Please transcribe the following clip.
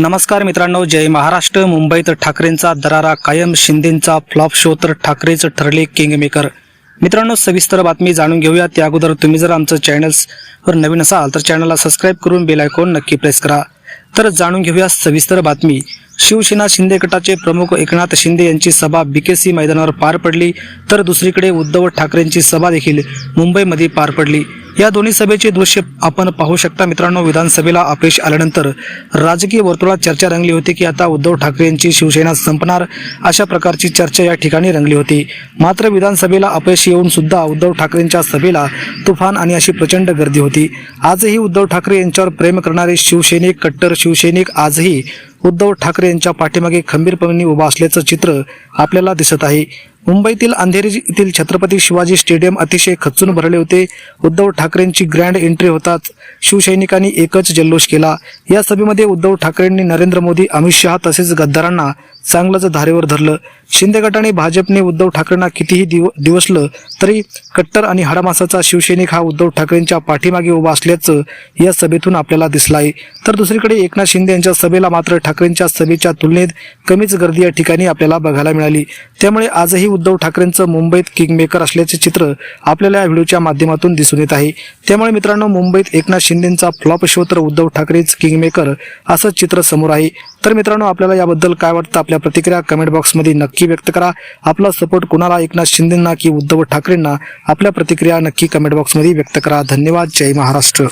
नमस्कार मित्रांनो जय महाराष्ट्र. मुंबईत ठाकरेंचा दरारा कायम शिंदेंचा फ्लॉप शो तर ठाकरेच ठरले किंगमेकर मित्रांनो सविस्तर बातमी जाणून घेऊया. त्या अगोदर तुम्ही जर आमचं चॅनल्सवर नवीन असाल तर चॅनलला सबस्क्राईब करून बेल आयकॉन नक्की प्रेस करा. तर जाणून घेऊया सविस्तर बातमी. शिवसेना शिंदे गटाचे प्रमुख एकनाथ शिंदे यांची सभा बीकेसी मैदानावर पार पडली तर दुसरीकडे उद्धव ठाकरेंची सभा देखील मुंबईमध्ये पार पडली. या दोन्ही सभेचे दृश्य आपण पाहू शकता मित्रांनो विधानसभेला अपयश आल्यानंतर. राजकीय वर्तुळात चर्चा रंगली होती की आता उद्धव ठाकरे यांची शिवसेना संपणार अशा प्रकारची चर्चा या ठिकाणी रंगली होती. मात्र विधानसभेला अपयश येऊन सुद्धा उद्धव ठाकरेंच्या सभेला तुफान आणि अशी प्रचंड गर्दी होती. आजही उद्धव ठाकरे यांच्यावर प्रेम करणारे शिवसैनिक कट्टर शिवसैनिक आजही उद्धव ठाकरे यांच्या पाठीमागे खंबीरपणे उभा असल्याचं चित्र आपल्याला दिसत आहे. मुंबईतील अंधेरी येथील छत्रपती शिवाजी स्टेडियम अतिशय खच्चून भरले होते. उद्धव ठाकरेंची ग्रँड एंट्री होताच शिवसैनिकांनी एकच जल्लोष केला. या सभेमध्ये उद्धव ठाकरेंनी नरेंद्र मोदी अमित शहा तसेच गद्दारांना चांगलंच धारेवर धरलं. शिंदे गटाने भाजपने उद्धव ठाकरेंना कितीही दिव दिवसलं तरी कट्टर आणि हाडामासाचा शिवसैनिक हा उद्धव ठाकरेंच्या पाठीमागे उभा असल्याचं या सभेतून आपल्याला दिसलं आहे तर दुसरीकडे एकनाथ शिंदे यांच्या सभेला मात्र ठाकरेंच्या सभेच्या तुलनेत कमीच गर्दी या ठिकाणी आपल्याला बघायला मिळाली. त्यामुळे आजही उद्धव ठाकरेंचं मुंबईत किंगमेकर असल्याचे चित्र आपल्याला या व्हिडिओच्या माध्यमातून दिसून येत आहे. त्यामुळे मित्रांनो मुंबईत एकनाथ शिंदेचा फ्लॉप शो तर उद्धव ठाकरेच किंगमेकर असं चित्र समोर आहे. तर मित्रांनो आपल्याला याबद्दल काय वाटतं? आपल्या प्रतिक्रिया कमेंट बॉक्समध्ये नक्की व्यक्त करा. आपला सपोर्ट कुणाला? एकनाथ शिंदेंना की उद्धव ठाकरेंना? आपल्या प्रतिक्रिया नक्की कमेंट बॉक्समध्ये व्यक्त करा. धन्यवाद. जय महाराष्ट्र.